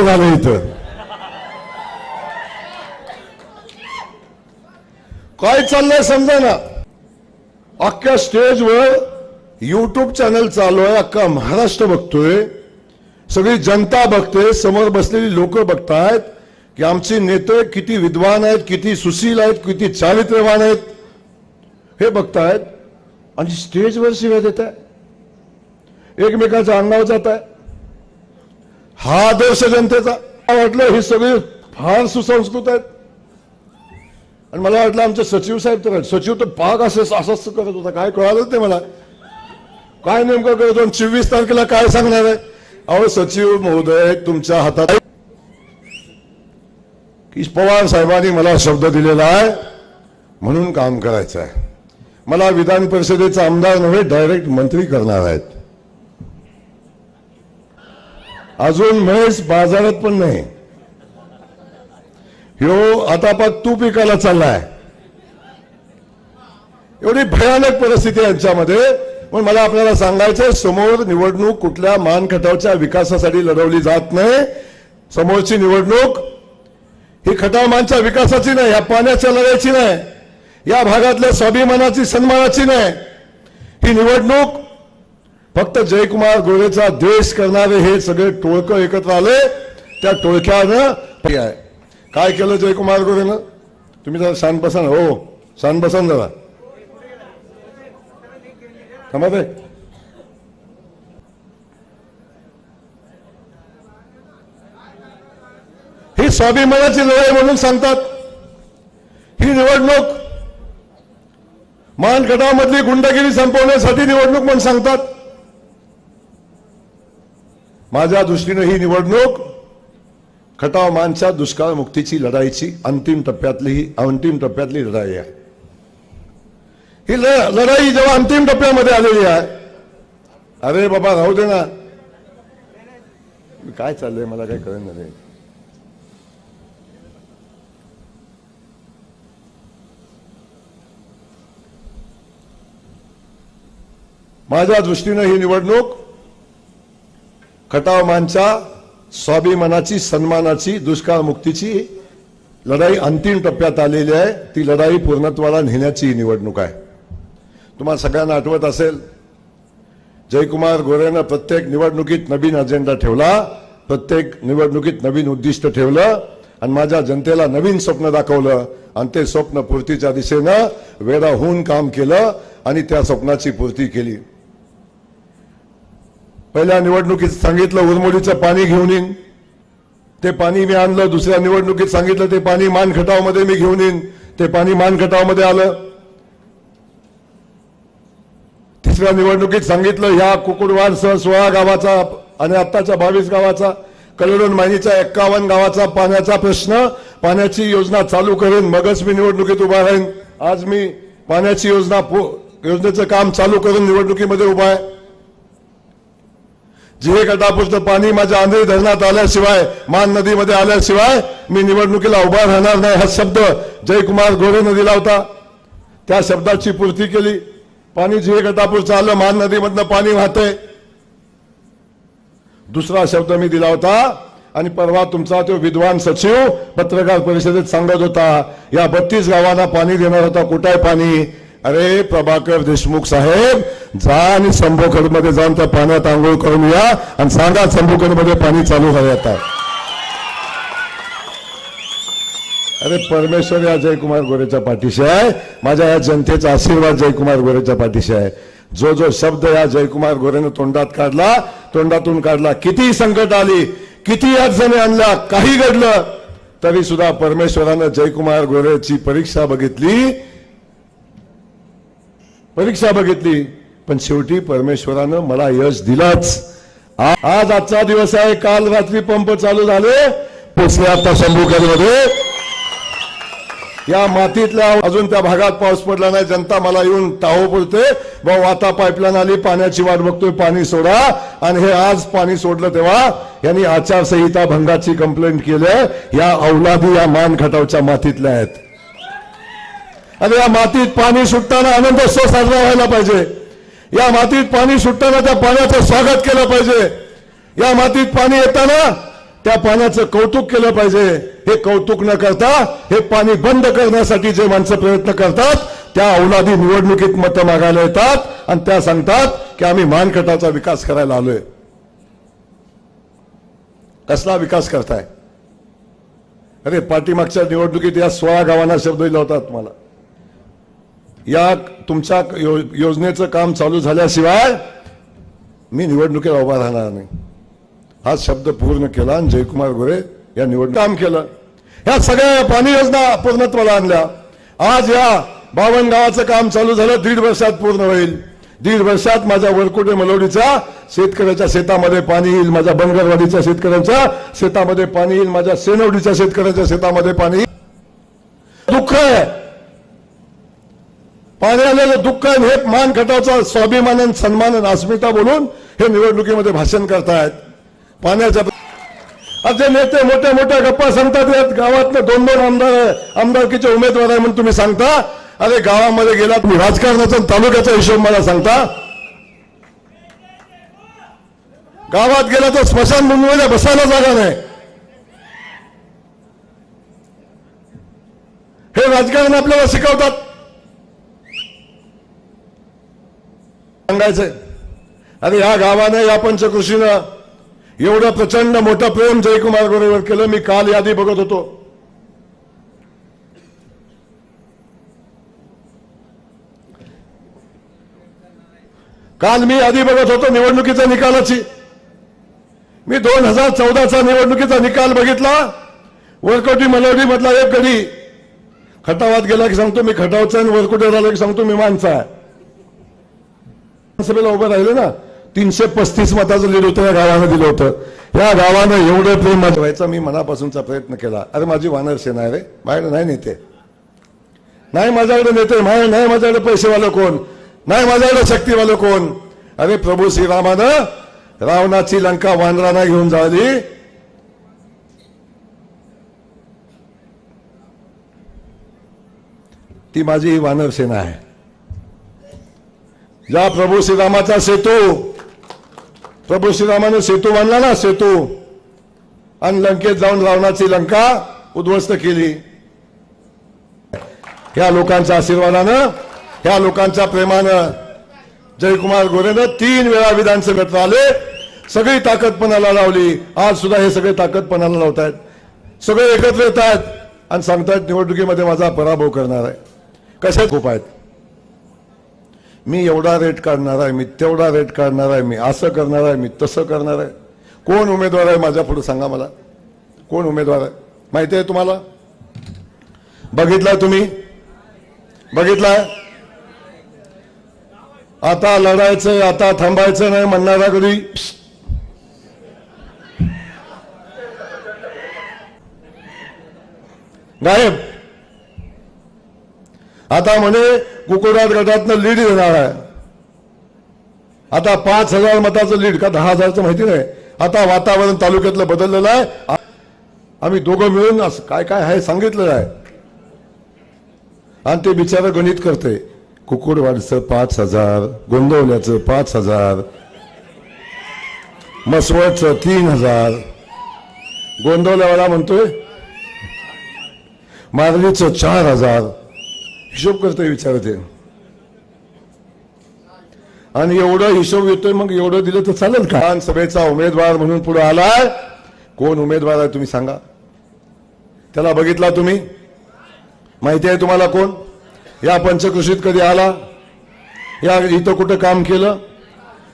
झालं इथं काय चाललंय समजा ना? अख्ख्या स्टेजवर युट्यूब चॅनल चालू आहे अख्खा महाराष्ट्र बघतोय. सगळी जनता बघते समोर बसलेली लोक बघतायत की आमचे नेते किती विद्वान आहेत किती सुशील आहेत किती चारित्र्यवान आहेत. हे बघतायत आणि स्टेजवर शिव्या देत आहे एकमेकांच्या अंगावर जात आहे हा आदर्श जनतेचा. वाटलं हे सगळे फार सुसंस्कृत आहेत. आणि मला वाटलं आमचे सचिव साहेब तर सचिव तर पाक असं असंच करत होता. काय कळालंच नाही मला. काय नेमकं करत होता चोवीस तारखेला काय सांगणार आहे? अहो सचिव महोदय तुमच्या हातात आहे. की पवार साहेबांनी मला शब्द दिलेला आहे म्हणून काम करायचं आहे. मला विधान परिषदेचा आमदार नव्हे डायरेक्ट मंत्री करणार आहेत. अजून म्हैस बाजारात पण नाही. ह्यो आता पाक तू पिकाला चाललाय. एवढी भयानक परिस्थिती आहे यांच्यामध्ये. पण मला आपल्याला सांगायचं समोर निवडणूक कुठल्या मानखटावच्या विकासासाठी लढवली जात नाही. समोरची निवडणूक ही खटामानच्या विकासाची नाही या पाण्याच्या लढाईची नाही. या भागातल्या स्वाभिमानाची सन्मानाची नाही. ही निवडणूक फक्त जयकुमार गोरेचा द्वेष करणारे हे सगळे टोळकं एकत्र आले त्या टोळक्यानं पर्याय काय केलं जयकुमार गोरेनं? तुम्ही जरा शांत बसा ना हो. हो. शांत बसा ना जरा. थांबा ही स्वाभिमानाची लढाई म्हणून सांगतात. ही निवडणूक मान गटामधली गुंडगिरी संपवण्यासाठी निवडणूक म्हणून सांगतात. माझ्या दृष्टीनं ही निवडणूक खटाव मानच्या दुष्काळ मुक्तीची लढाईची अंतिम टप्प्यातली ही अंतिम टप्प्यातली लढाई आहे. ही लढाई जेव्हा अंतिम टप्प्यामध्ये आलेली आहे अरे बाबा राहू दे ना. काय चाललंय मला काय कळलं नाही माझ्या दृष्टीनं ही निवडणूक खटावमानच्या स्वाभिमानाची सन्मानाची दुष्काळ मुक्तीची लढाई अंतिम टप्प्यात आलेली आहे. ती लढाई पूर्णत्वाला नेण्याची ही निवडणूक आहे. तुम्हाला सगळ्यांना आठवत असेल जयकुमार गोरेनं प्रत्येक निवडणुकीत नवीन अजेंडा ठेवला प्रत्येक निवडणुकीत नवीन उद्दिष्ट ठेवलं आणि माझ्या जनतेला नवीन स्वप्न दाखवलं आणि ते स्वप्न पूर्तीच्या दिशेनं वेळा होऊन काम केलं आणि त्या स्वप्नाची पूर्ती केली. पहिल्या निवडणुकीत सांगितलं उरमोडीचं पाणी घेऊन येईन. ते पाणी मी आणलं दुसऱ्या निवडणुकीत सांगितलं ते पाणी मानखटावमध्ये मी घेऊन येईन. ते पाणी मानखटावमध्ये आलं. तिसऱ्या निवडणुकीत सांगितलं ह्या कुकुडवाडसह सोळा गावाचा आणि आत्ताच्या बावीस गावाचा कलेडोन मायनीच्या एक्कावन्न गावाचा पाण्याचा प्रश्न पाण्याची योजना चालू करेन मगच मी निवडणुकीत उभा राहीन. आज मी पाण्याची योजना योजनेचं काम चालू करून निवडणुकीमध्ये उभा आहे. जिहे गटापुरतं पाणी माझ्या आंधळी धरणात आल्याशिवाय मान नदीमध्ये आल्याशिवाय मी निवडणुकीला उभा राहणार नाही हा शब्द जयकुमार गोरे दिला होता. त्या शब्दाची पूर्ती केली. पाणी जिवे गटापूरचं आलं मान नदीमधनं पाणी वाहतंय. दुसरा शब्द मी दिला होता आणि परवा तुमचा तो विद्वान सचिव पत्रकार परिषदेत सांगत होता या बत्तीस गावांना पाणी देणार होता कुठं आहे पाणी? अरे प्रभाकर देशमुख साहेब जा आणि मध्ये जाऊन त्या पाण्यात आंघोळ करून या आणि सांगा मध्ये पाणी चालू आहे आता. अरे परमेश्वर या जयकुमार गोरेच्या पाठीशी आहे. माझ्या या जनतेचा आशीर्वाद जयकुमार गोरेच्या पाठीशी आहे. जो जो शब्द या जयकुमार गोरेनं तोंडात काढला तोंडातून काढला किती संकट आली किती अडचणी आणल्या काही घडलं तरी सुद्धा परमेश्वरानं जयकुमार गोरेची परीक्षा बघितली. परीक्षा बघितली पण शेवटी परमेश्वरानं मला यश दिलाच. आज आजचा दिवस आहे काल रात्री पंप चालू झाले पोचले आता शंभूकरमध्ये या मातीतल्या अजून त्या भागात पाऊस पडला नाही जनता मला येऊन टाहो बोलते भाऊ आता पाईपलाईन आली पाण्याची वाट बघतोय पाणी सोडा. आणि हे आज पाणी सोडलं तेव्हा यांनी आचारसंहिता भंगाची कंप्लेंट केली या अवलादी या मान खटावच्या मातीतल्या आहेत. आणि या मातीत पाणी सुटताना आनंदोत्सव साजरा व्हायला पाहिजे. या मातीत पाणी सुटताना त्या पाण्याचं स्वागत केलं पाहिजे. या मातीत पाणी येताना त्या पाण्याचं कौतुक केलं पाहिजे. हे कौतुक न करता हे पाणी बंद करण्यासाठी जे माणसं प्रयत्न करतात त्या औलादी निवडणुकीत मतं मागायला येतात आणि त्या सांगतात की आम्ही मानखटाचा विकास करायला आलोय. कसला विकास करताय? अरे पाठीमागच्या निवडणुकीत या सोळा गावांना शब्द दिला होता तुम्हाला. या तुमच्या यो- योजनेचं काम चालू झाल्याशिवाय मी निवडणुकीला उभा राहणार नाही. हा शब्द पूर्ण केला आणि जयकुमार गोरे या निवडणूक काम केलं. ह्या सगळ्या पाणी योजना पूर्णत्वाला आणल्या. आज या बावन गावाचं काम चालू झालं दीड वर्षात पूर्ण होईल. दीड वर्षात माझ्या वरकुटे मलोडीचा शेतकऱ्याच्या शेतामध्ये पाणी येईल माझ्या बनगरवाडीच्या शेतकऱ्यांच्या शेतामध्ये पाणी येईल माझ्या सेनवडीच्या शेतकऱ्याच्या शेतामध्ये पाणी येईल. दुःख आहे. पाणी दुःख हे मान खटाचा स्वाभिमान आणि सन्मान आणि अस्मिता बोलून हे निवडणुकीमध्ये भाषण करतायत. पाण्याच्या आज जे नेते मोठ्या मोठ्या गप्पा सांगतात यात गावातले दोन दोन आमदार आमदारकीचे उमेदवार आहे म्हणून तुम्ही सांगता? अरे गावामध्ये गेला तुम्ही राजकारणाचा तालुक्याचा हिशोब मला सांगता? गावात गेला तर स्मशान भूमीमध्ये बसायला जागा नाही. हे राजकारण आपल्याला शिकवतात. सांगायचंय. अरे या गावाने या पंचकृषीनं एवढं प्रचंड मोठं प्रेम जयकुमार गोरेवर केलं. मी काल यादी बघत होतो. काल मी यादी बघत होतो निवडणुकीच्या निकालाची. मी दोन हजार चौदाचा निवडणुकीचा निकाल बघितला. वरकोटी मलवडी मधला एक गडी. खटावात गेला की सांगतो मी खटावचा आणि वरकोटी झाला की सांगतो मी माणसा आहे. सभेला उभं राहिलं ना तीनशे पस्तीस मताचं लीड होतं या गावानं दिलं होतं. या गावानं एवढं प्रेम माझं व्हायचा मी मनापासूनचा प्रयत्न केला. अरे माझी वानर सेना आहे रे माझ्याकडे नाही नेते. नाही माझ्याकडे नेते माझ्या नाही माझ्याकडे पैसेवालं कोण? नाही माझ्याकडे शक्तीवालं कोण? अरे प्रभू श्रीरामानं रावणाची लंका वानरांना घेऊन जाळली ती माझी वानर सेना आहे. ज्या प्रभू श्रीरामाचा सेतू. प्रभू श्रीरामाने सेतू बांधला ना सेतू. आणि लंकेत जाऊन रावणाची लंका उद्ध्वस्त केली. ह्या लोकांच्या आशीर्वादानं ह्या लोकांच्या प्रेमानं जयकुमार गोरेनं तीन वेळा विधानसभेत आले. सगळी ताकद पणाला लावली. आज सुद्धा हे सगळे ताकद पणाला लावत आहेत सगळे एकत्र येत आहेत आणि सांगतायत निवडणुकीमध्ये माझा पराभव करणार आहे. कशा खूप आहेत. मी एवढा रेट काढणार आहे मी तेवढा रेट काढणार आहे मी असं करणार आहे मी तसं करणार आहे. कोण उमेदवार आहे माझ्या पुढे सांगा मला. कोण उमेदवार आहे? माहिती आहे तुम्हाला? बघितलाय तुम्ही? बघितलाय? आता लढायचं आता थांबायचं नाही म्हणणारा कधी? गायब. आता म्हणे कुकुडात गटातनं लीड देणार आहे. आता पाच हजार मताचं लीड का दहा हजारचं माहिती नाही. आता वातावरण तालुक्यातलं बदललेलं आहे. आम्ही दोघं मिळून काय काय आहे सांगितलेलं आहे. आणि ते बिचार गणित करते. कुकुडवाडचं पाच हजार गोंदवल्याचं पाच हजार मसवडचं तीन हजार. गोंदवल्यावाला म्हणतोय मारलीचं चार हजार. हिशोब करता विचारते आणि एवढं हिशोब येतोय मग एवढं दिलं तर चालेल का? सभेचा उमेदवार म्हणून पुढे आलाय. कोण उमेदवार आहे तुम्ही सांगा. त्याला बघितला तुम्ही? माहिती आहे तुम्हाला कोण? या पंचकृषीत कधी आला? या इथं कुठं काम केलं?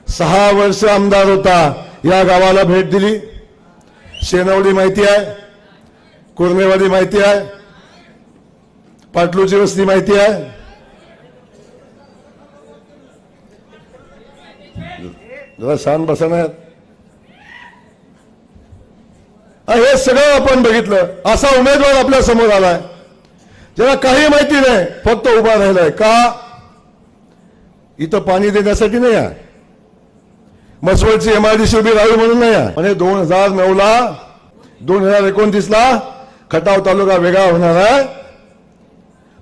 सहा वर्ष आमदार होता. या गावाला भेट दिली. शेनवडी माहिती आहे. कुर्मेवाडी माहिती आहे. पाटलूची वस्ती माहिती आहे? जरा शान बसणार हे सगळं आपण बघितलं. असा उमेदवार आपल्यासमोर आलाय. ज्याला काही माहिती नाही फक्त उभा राहिलाय. का? इथं पाणी देण्यासाठी नाही आहे. मसवडची एमआयडीसी उभी राहावी म्हणून नाही आहे. म्हणजे दोन हजार नऊ ला दोन हजार एकोणतीस ला खटाव तालुका वेगळा होणार आहे.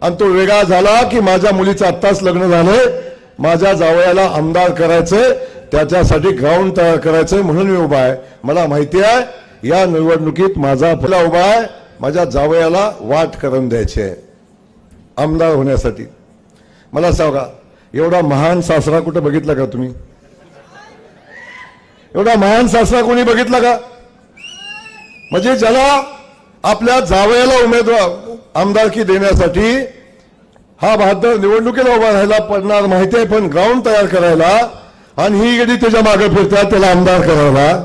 आणि तो वेगळा झाला की माझ्या मुलीचं आत्ताच लग्न झालंय. माझ्या जावयाला आमदार करायचंय. त्याच्यासाठी ग्राउंड तयार करायचंय म्हणून मी उभा आहे. मला माहिती आहे या निवडणुकीत माझा फुला उभा आहे. माझ्या जावयाला वाट करून द्यायची आहे. आमदार होण्यासाठी. मला सांगा एवढा महान सासरा कुठं बघितला का तुम्ही? एवढा महान सासरा कोणी बघितला का? म्हणजे ज्याला आपल्या जावयाला उमेदवार आमदारकी देण्यासाठी हा भादर निवडणुकीला उभा राहायला पडणार माहिती आहे पण ग्राउंड तयार करायला आणि ही गडी त्याच्यामागे फिरतात त्याला आमदार करायला.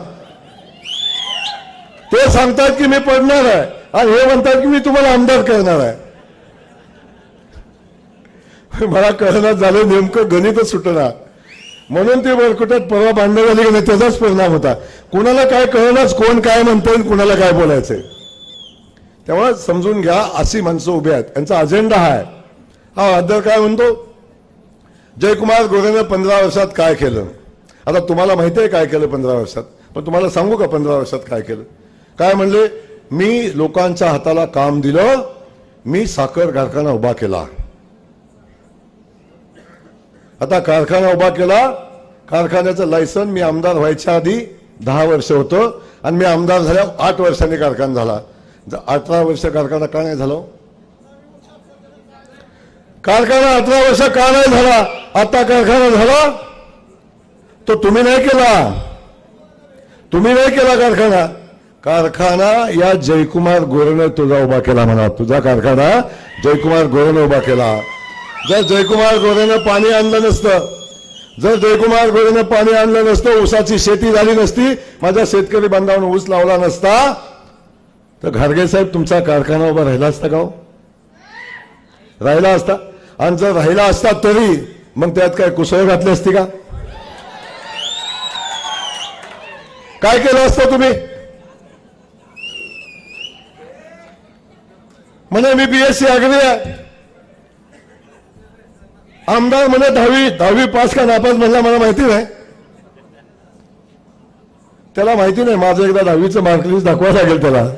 ते सांगतात की मी पडणार आहे आणि हे म्हणतात की मी तुम्हाला आमदार करणार आहे. मला कळणार झालं नेमकं गणितच सुटणार म्हणून ते बरकुटात परवा भांडण झाली की नाही त्याचाच परिणाम होता. कुणाला काय कळणारच कोण काय म्हणतोय आणि कुणाला काय बोलायचंय. तेव्हा समजून घ्या अशी माणसं उभी आहेत. त्यांचा अजेंडा हा आहे. हा अध्यक्ष काय म्हणतो? जयकुमार गोरेनं पंधरा वर्षात काय केलं? आता तुम्हाला माहिती आहे काय केलं पंधरा वर्षात? पण तुम्हाला सांगू का पंधरा वर्षात काय केलं? काय म्हणले? मी लोकांच्या हाताला काम दिलं मी साखर कारखाना उभा केला. आता कारखाना उभा केला कारखान्याचं लायसन मी आमदार व्हायच्या आधी दहा वर्ष होतं आणि मी आमदार झाल्या आठ वर्षांनी कारखाना झाला. म्हणजे अठरा वर्ष कारखाना का नाही झाला? कारखाना अठरा वर्ष का नाही झाला? आता कारखाना झाला? तो तुम्ही नाही केला. तुम्ही नाही केला कारखाना. कारखाना या जयकुमार गोरेने तुझा उभा केला म्हणा. तुझा कारखाना जयकुमार गोरेने उभा केला. जर जयकुमार गोरेनं पाणी आणलं नसतं जर जयकुमार गोरेनं पाणी आणलं नसतं ऊसाची शेती झाली नसती माझ्या शेतकरी बांधवांना ऊस लावला नसता तर घारगे साहेब तुमचा कारखाना उभा राहिला असता का हो? राहिला असता? आणि जर राहिला असता तरी मग त्यात काय कुसळ घातली असती का? काय केलं असतं तुम्ही? म्हणे मी बीएससी अग्री आहे. आमदार म्हणे दहावी दहावी पास का नापास म्हणला मला माहिती नाही. त्याला माहिती नाही माझं एकदा दहावीचं मार्कलिस्ट दाखवावं लागेल त्याला.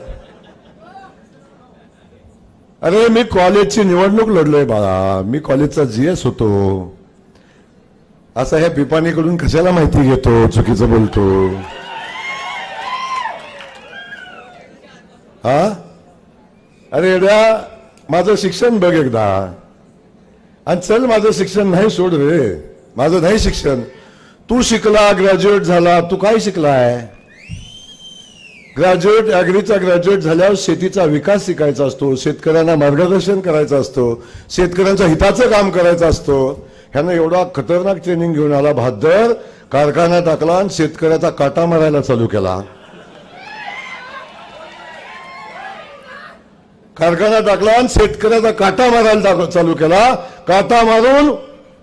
अरे मी कॉलेजची निवडणूक लढलोय बाळा. मी कॉलेजचा जीएस होतो. असं ह्या पिपाणीकडून कशाला माहिती घेतो? चुकीचं बोलतो. हा? अरे एड्या माझं शिक्षण बघ एकदा. आणि चल माझं शिक्षण नाही सोड रे. माझं नाही शिक्षण. तू शिकला ग्रॅज्युएट झाला तू काय शिकलाय? ग्रॅज्युएट ॲग्रीचा ग्रॅज्युएट झाल्यावर शेतीचा विकास शिकायचा असतो शेतकऱ्यांना मार्गदर्शन करायचं असतो शेतकऱ्यांच्या हिताचं काम करायचं असतो. ह्यानं एवढा खतरनाक ट्रेनिंग घेऊन आला भादर कारखाना टाकला आणि शेतकऱ्याचा काटा मारायला चालू केला. कारखाना टाकला आणि शेतकऱ्याचा काटा मारायला चालू केला. काटा मारून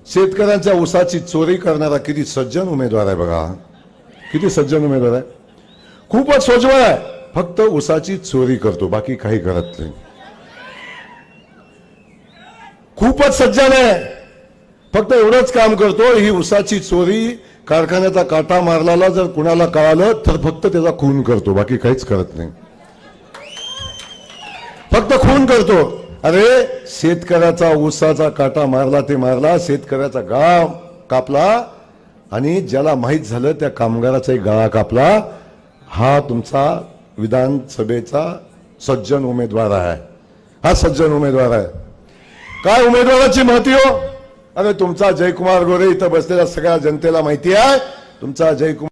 शेतकऱ्यांच्या ऊसाची चोरी करणारा किती सज्जन उमेदवार आहे बघा. किती सज्जन उमेदवार आहे. खूपच सोजवळ आहे. फक्त ऊसाची चोरी करतो बाकी काही करत नाही. खूपच सज्जन आहे. फक्त एवढंच काम करतो ही ऊसाची चोरी कारखान्याचा काटा मारलेला जर कुणाला कळालं तर फक्त त्याचा खून करतो बाकी काहीच करत नाही. फक्त खून करतो. अरे शेतकऱ्याचा ऊसाचा काटा मारला ते मारला शेतकऱ्याचा गाव कापला आणि ज्याला माहीत झालं त्या कामगाराचाही गळा कापला हा तुमचा विधानसभेचा सज्जन उमेदवार आहे. हा सज्जन उमेदवार आहे. काय उमेदवाराची माहिती हो? अरे तुमचा जयकुमार गोरे इथं बसलेल्या सगळ्या जनतेला माहिती आहे. तुमचा जयकुमार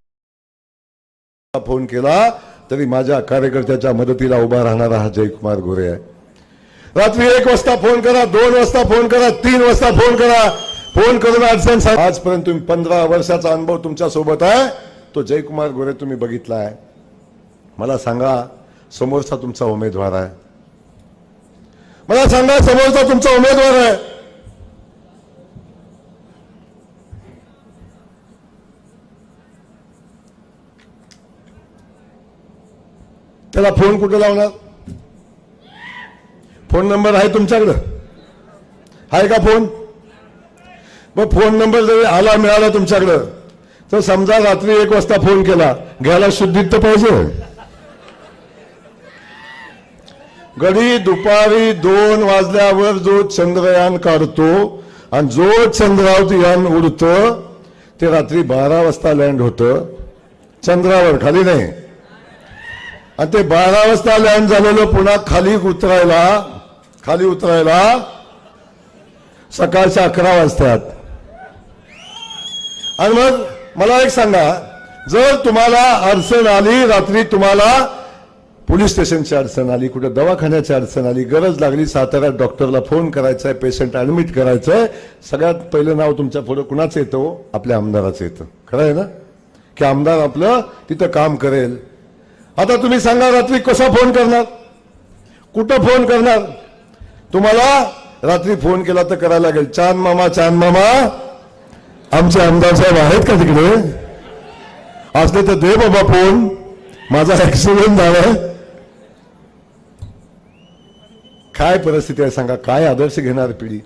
फोन केला तरी माझ्या कार्यकर्त्याच्या मदतीला उभा राहणारा हा जयकुमार गोरे आहे. रात्री एक वाजता फोन करा दोन वाजता फोन करा तीन वाजता फोन करा. फोन करून अडचण आजपर्यंत तुम्ही पंधरा वर्षाचा अनुभव तुमच्यासोबत आहे. तो जयकुमार गोरे तुम्ही बघितला आहे. मला सांगा समोरचा तुमचा उमेदवार आहे. मला सांगा समोरचा तुमचा उमेदवार आहे. त्याला फोन कुठे लावणार? फोन नंबर आहे तुमच्याकडं? आहे का फोन? मग फोन नंबर जरी आला मिळाला तुमच्याकडं तर समजा रात्री एक वाजता फोन केला घ्यायला शुद्धीत तर पाहिजे. घडी दुपारी दोन वाजल्यावर जो चंद्रयान काढतो आणि जो चंद्रावती यान उडतं ते रात्री बारा वाजता लँड होतं. चंद्रावर खाली नाही. आणि ते बारा वाजता लँड झालेलं पुन्हा खाली उतरायला खाली उतरायला सकाळच्या अकरा वाजतात. आणि मग मला एक सांगा जर तुम्हाला अडचण आली रात्री तुम्हाला पोलीस स्टेशनची अडचण आली कुठे दवाखान्याची अडचण आली गरज लागली साताऱ्यात डॉक्टरला फोन करायचा आहे पेशंट ऍडमिट आहे सगळ्यात पहिलं नाव तुमच्यापुढे कुणाचं येतं हो? आपल्या आमदाराचं येतं. खरं आहे ना? की आमदार आपलं तिथं काम करेल. आता तुम्ही सांगा रात्री कसा फोन करणार? कुठं फोन करणार? तुम्हाला रात्री फोन केला तर करायला लागेल. चांद मामा चांद मामा. आमचे आमदार साहेब आहेत का तिकडे? असले तर दे बाबा फोन. माझा ऍक्सिडेंट झालाय. काय परिस्थिती आहे सांगा? काय आदर्श घेणार पिढी?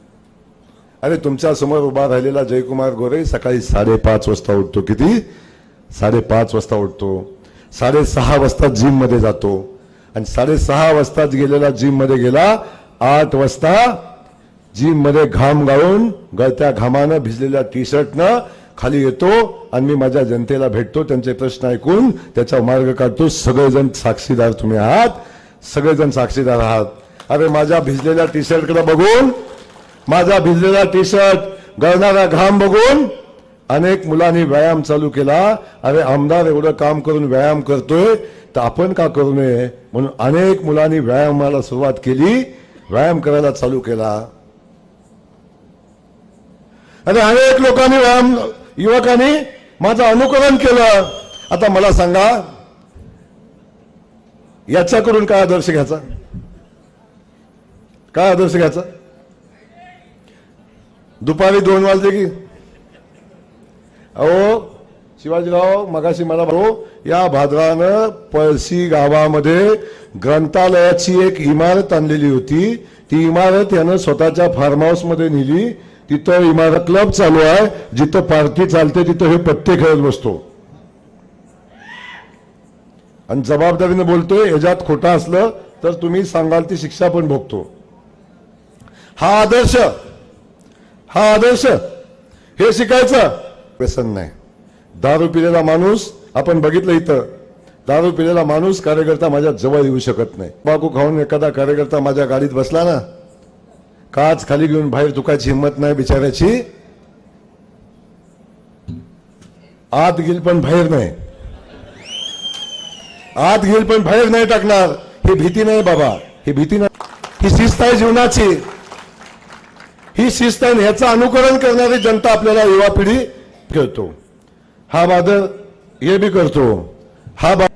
अरे तुमच्यासमोर उभा राहिलेला जयकुमार गोरे सकाळी साडेपाच वाजता उठतो. किती? साडेपाच वाजता उठतो. साडेसहा वाजता जिममध्ये जातो. आणि साडेसहा वाजताच गेलेला जिममध्ये गेला आठ वाजता जिममध्ये घाम गाळून गळत्या घामानं भिजलेल्या टी शर्टनं खाली येतो आणि मी माझ्या जनतेला भेटतो त्यांचे प्रश्न ऐकून त्याचा मार्ग काढतो. सगळेजण साक्षीदार तुम्ही आहात. सगळेजण साक्षीदार आहात. अरे माझ्या भिजलेल्या टी शर्टकडे बघून माझा भिजलेला टी शर्ट गळणारा घाम बघून अनेक मुलांनी व्यायाम चालू केला. अरे आमदार एवढं काम करून व्यायाम करतोय तर आपण का करू नये? म्हणून अनेक मुलांनी व्यायामाला सुरुवात केली व्यायाम करायला चालू केला. अरे अनेक लोकांनी व्यायाम युवकांनी माझं अनुकरण केलं. आता मला सांगा याच्याकडून काय आदर्श घ्यायचा? काय आदर्श घ्यायचा? दुपारी दोन वाजले की. अहो शिवाजीराव मगाशी मला भाऊ या भाद्रानं पळसी गावामध्ये ग्रंथालयाची एक इमारत आणलेली होती. ती इमारत यानं स्वतःच्या फार्म हाऊसमध्ये नेली. तिथं इमारत क्लब चालू आहे. जिथं पार्टी चालते तिथं हे पत्ते खेळत बसतो. आणि जबाबदारीनं बोलतोय याच्यात खोटा असलं तर तुम्ही सांगाल ती शिक्षा पण भोगतो. हा आदर्श हा आदर्श. हे शिकायचं? व्यसन नाही. दारू पिलेला माणूस आपण बघितलं इथं दारू पिलेला माणूस कार्यकर्ता माझ्या जवळ येऊ शकत नाही. बाकू खाऊन एखादा कार्यकर्ता माझ्या गाडीत बसला ना काच खाली घेऊन बाहेर दुखायची हिंमत नाही बिचाऱ्याची. आत गेल पण बाहेर नाही. आत गेल पण बाहेर नाही टाकणार. ही भीती नाही बाबा. ही भीती नाही. ही शिस्त आहे जीवनाची. ही शिस्त आणि ह्याचं अनुकरण करणारी जनता आपल्याला युवा पिढी करतो हा बादर हे बी करतो. हा बा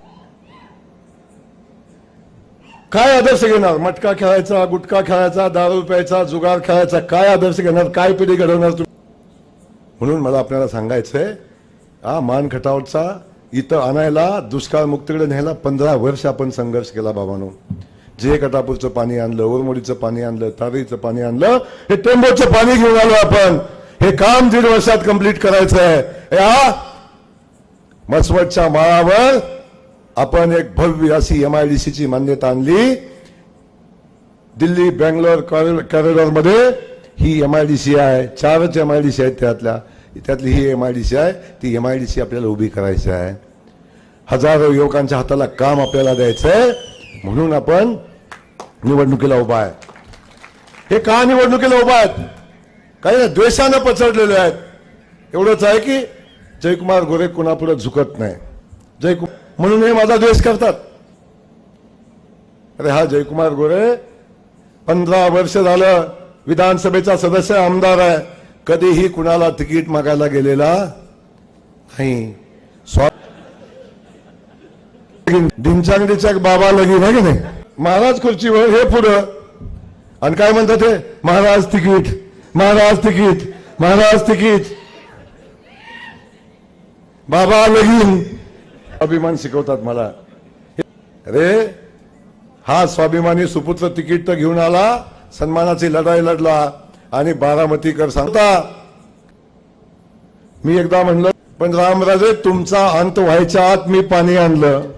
काय आदर्श घेणार? मटका खेळायचा गुटखा खेळायचा दारू प्यायचा जुगार खेळायचा काय आदर्श घेणार? काय पिढी घडवणार तुम्ही म्हणून मला आपल्याला सांगायचंय हा मान खटावचा इथं आणायला दुष्काळ मुक्तीकडे न्यायला पंधरा वर्ष आपण संघर्ष केला बाबांनो. जे कटापूरचं पाणी आणलं ओरमोडीचं पाणी आणलं तारीचं पाणी आणलं हे टेंबोचं पाणी घेऊन आलो आपण. हे काम दीड वर्षात कंप्लीट करायचं आहे. या मसवटच्या माळावर आपण एक भव्य अशी एमआयडीसीची मान्यता आणली. दिल्ली बँगलोर कॉरिडॉरमध्ये ही एमआयडीसी आहे. चारच एमआयडीसी आहेत त्यातल्या. त्यातली ही एमआयडीसी आहे. ती एमआयडीसी आपल्याला उभी करायची आहे. हजारो युवकांच्या हाताला काम आपल्याला द्यायचं आहे म्हणून आपण निवडणुकीला उभा आहे. हे का निवडणुकीला उभा आहेत? काही ना द्वेषानं पचडलेले आहेत. एवढंच आहे की जयकुमार गोरे कुणापुढे झुकत नाही. जयकुमार म्हणून हे माझा द्वेष करतात. अरे हा जयकुमार गोरे पंधरा वर्ष झालं विधानसभेचा सदस्य आमदार आहे. कधीही कुणाला तिकीट मागायला गेलेला नाही. डिंचांगडीच्या बाबा लगीन आहे की नाही? महाराज खुर्चीवर हे पुढं. आणि काय म्हणतात हे Maharaj ticket Maharaj ticket Maharaj ticket. बाबा लगीन. अभिमान शिकवतात मला. अरे हा स्वाभिमानी सुपुत्र तिकीट तर घेऊन आला सन्मानाची लढाई लढला आणि बारामतीकर सांगता मी एकदा म्हणलं पण रामराजे तुमचा अंत व्हायच्या आत मी पाणी आणलं.